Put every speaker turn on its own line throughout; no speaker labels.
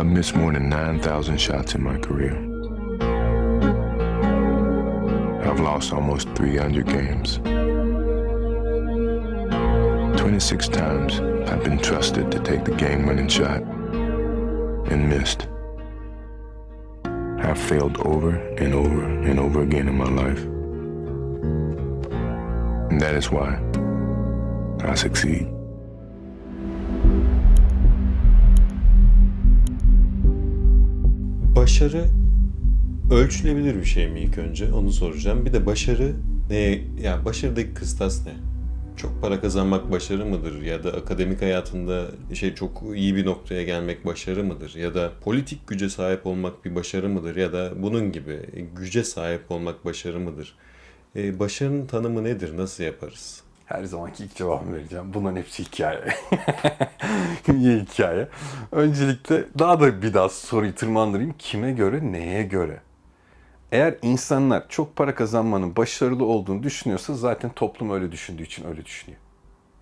I've missed more than 9,000 shots in my career. I've lost almost 300 games. 26 times I've been trusted to take the game winning shot and missed. I've failed over and over and over again in my life. And that is why I succeed.
Başarı ölçülebilir bir şey mi ilk önce onu soracağım. Bir de başarı ne? Yani başarıdaki kıstas ne? Çok para kazanmak başarı mıdır? Ya da akademik hayatında şey çok iyi bir noktaya gelmek başarı mıdır? Ya da politik güce sahip olmak bir başarı mıdır? Ya da bunun gibi güce sahip olmak başarı mıdır? Ee, başarının tanımı nedir? Nasıl yaparız?
Her zamanki ilk cevabımı vereceğim. Bunların hepsi hikaye. Niye hikaye? Öncelikle daha da bir daha soruyu tırmandırayım. Kime göre, neye göre? Eğer insanlar çok para kazanmanın başarılı olduğunu düşünüyorsa zaten toplum öyle düşündüğü için öyle düşünüyor.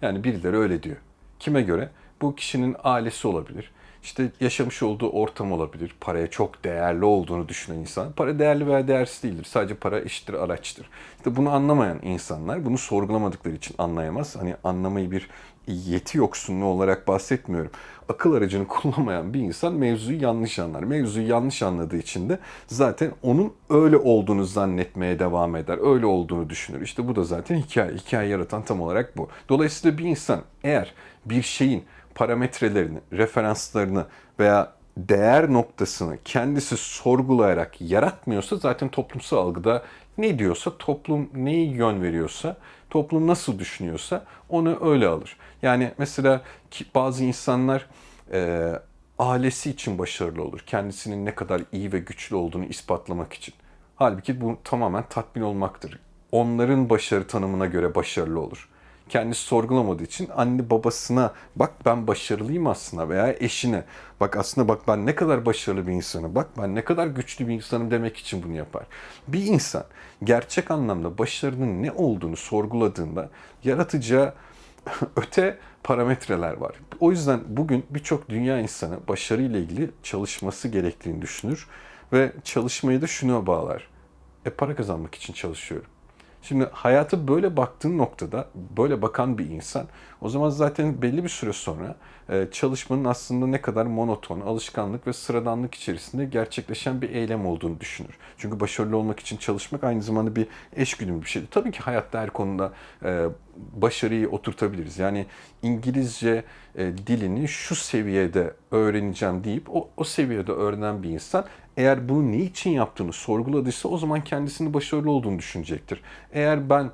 Yani birileri öyle diyor. Kime göre? Bu kişinin ailesi olabilir. İşte yaşamış olduğu ortam olabilir. Paraya çok değerli olduğunu düşünen insan. Para değerli veya değersiz değildir. Sadece para eşittir araçtır. İşte bunu anlamayan insanlar bunu sorgulamadıkları için anlayamaz. Hani anlamayı bir yeti yoksunluğu olarak bahsetmiyorum. Akıl aracını kullanmayan bir insan mevzuyu yanlış anlar. Mevzuyu yanlış anladığı için de zaten onun öyle olduğunu zannetmeye devam eder. Öyle olduğunu düşünür. İşte bu da zaten hikaye. Hikaye yaratan tam olarak bu. Dolayısıyla bir insan eğer bir şeyin parametrelerini, referanslarını veya değer noktasını kendisi sorgulayarak yaratmıyorsa zaten toplumsal algıda ne diyorsa, toplum neyi yön veriyorsa, toplum nasıl düşünüyorsa onu öyle alır. Yani mesela bazı insanlar e, ailesi için başarılı olur. Kendisinin ne kadar iyi ve güçlü olduğunu ispatlamak için. Halbuki bu tamamen tatmin olmaktır. Onların başarı tanımına göre başarılı olur kendisi sorgulamadığı için anne babasına bak ben başarılıyım aslında veya eşine bak aslında bak ben ne kadar başarılı bir insanım bak ben ne kadar güçlü bir insanım demek için bunu yapar. Bir insan gerçek anlamda başarının ne olduğunu sorguladığında yaratacağı öte parametreler var. O yüzden bugün birçok dünya insanı başarıyla ilgili çalışması gerektiğini düşünür ve çalışmayı da şuna bağlar. E para kazanmak için çalışıyorum. Şimdi hayatı böyle baktığın noktada, böyle bakan bir insan o zaman zaten belli bir süre sonra e, çalışmanın aslında ne kadar monoton, alışkanlık ve sıradanlık içerisinde gerçekleşen bir eylem olduğunu düşünür. Çünkü başarılı olmak için çalışmak aynı zamanda bir eşgüdüm bir şey. Tabii ki hayatta her konuda e, başarıyı oturtabiliriz. Yani İngilizce e, dilini şu seviyede öğreneceğim deyip o, o seviyede öğrenen bir insan eğer bunu ne için yaptığını sorguladıysa o zaman kendisini başarılı olduğunu düşünecektir. Eğer ben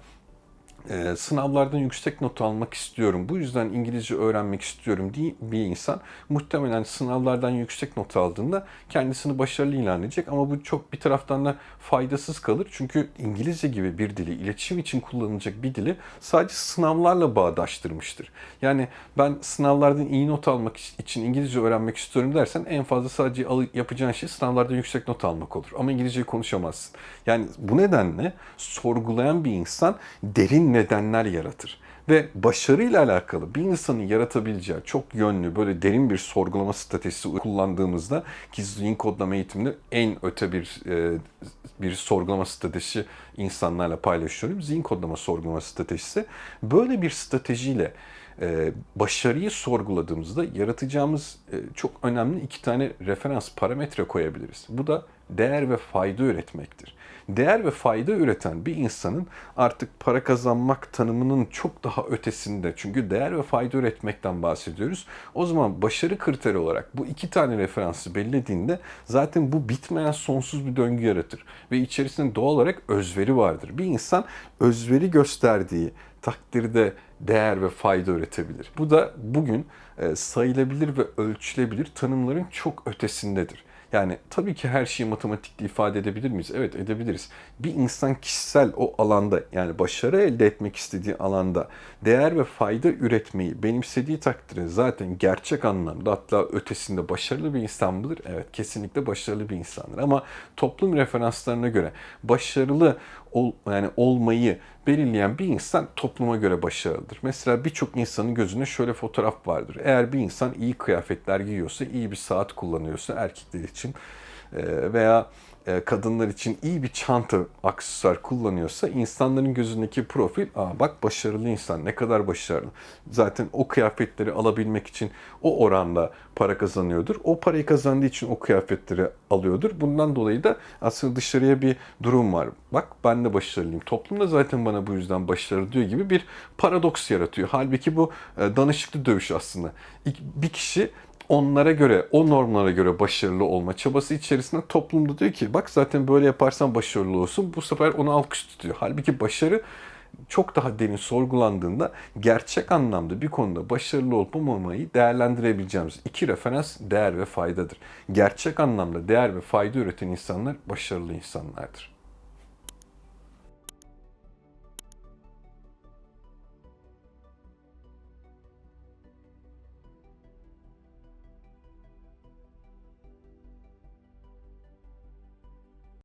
e, sınavlardan yüksek not almak istiyorum, bu yüzden İngilizce öğrenmek istiyorum diye bir insan muhtemelen sınavlardan yüksek not aldığında kendisini başarılı ilan edecek ama bu çok bir taraftan da faydasız kalır. Çünkü İngilizce gibi bir dili, iletişim için kullanılacak bir dili sadece sınavlarla bağdaştırmıştır. Yani ben sınavlardan iyi not almak için İngilizce öğrenmek istiyorum dersen en fazla sadece yapacağın şey sınavlardan yüksek not almak olur. Ama İngilizceyi konuşamazsın. Yani bu nedenle sorgulayan bir insan derin nedenler yaratır. Ve başarıyla alakalı bir insanın yaratabileceği çok yönlü böyle derin bir sorgulama stratejisi kullandığımızda ki zihin kodlama eğitiminde en öte bir e, bir sorgulama stratejisi insanlarla paylaşıyorum. Zihin kodlama sorgulama stratejisi. Böyle bir stratejiyle başarıyı sorguladığımızda yaratacağımız e, çok önemli iki tane referans parametre koyabiliriz. Bu da değer ve fayda üretmektir. Değer ve fayda üreten bir insanın artık para kazanmak tanımının çok daha ötesinde. Çünkü değer ve fayda üretmekten bahsediyoruz. O zaman başarı kriteri olarak bu iki tane referansı belirlediğinde zaten bu bitmeyen sonsuz bir döngü yaratır. Ve içerisinde doğal olarak özveri vardır. Bir insan özveri gösterdiği takdirde değer ve fayda üretebilir. Bu da bugün e, sayılabilir ve ölçülebilir tanımların çok ötesindedir. Yani tabii ki her şeyi matematikle ifade edebilir miyiz? Evet edebiliriz. Bir insan kişisel o alanda yani başarı elde etmek istediği alanda değer ve fayda üretmeyi benimsediği takdirde zaten gerçek anlamda hatta ötesinde başarılı bir insan mıdır? Evet kesinlikle başarılı bir insandır. Ama toplum referanslarına göre başarılı ol, yani olmayı belirleyen bir insan topluma göre başarılıdır. Mesela birçok insanın gözünde şöyle fotoğraf vardır. Eğer bir insan iyi kıyafetler giyiyorsa, iyi bir saat kullanıyorsa erkekler için e, veya kadınlar için iyi bir çanta, aksesuar kullanıyorsa insanların gözündeki profil, aa bak başarılı insan, ne kadar başarılı. Zaten o kıyafetleri alabilmek için o oranda para kazanıyordur. O parayı kazandığı için o kıyafetleri alıyordur. Bundan dolayı da aslında dışarıya bir durum var. Bak ben de başarılıyım. Toplum da zaten bana bu yüzden başarılı diyor gibi bir paradoks yaratıyor. Halbuki bu e, danışıklı dövüş aslında. Bir kişi onlara göre, o normlara göre başarılı olma çabası içerisinde toplumda diyor ki bak zaten böyle yaparsan başarılı olsun. Bu sefer onu alkış tutuyor. Halbuki başarı çok daha derin sorgulandığında gerçek anlamda bir konuda başarılı olup olmamayı değerlendirebileceğimiz iki referans değer ve faydadır. Gerçek anlamda değer ve fayda üreten insanlar başarılı insanlardır.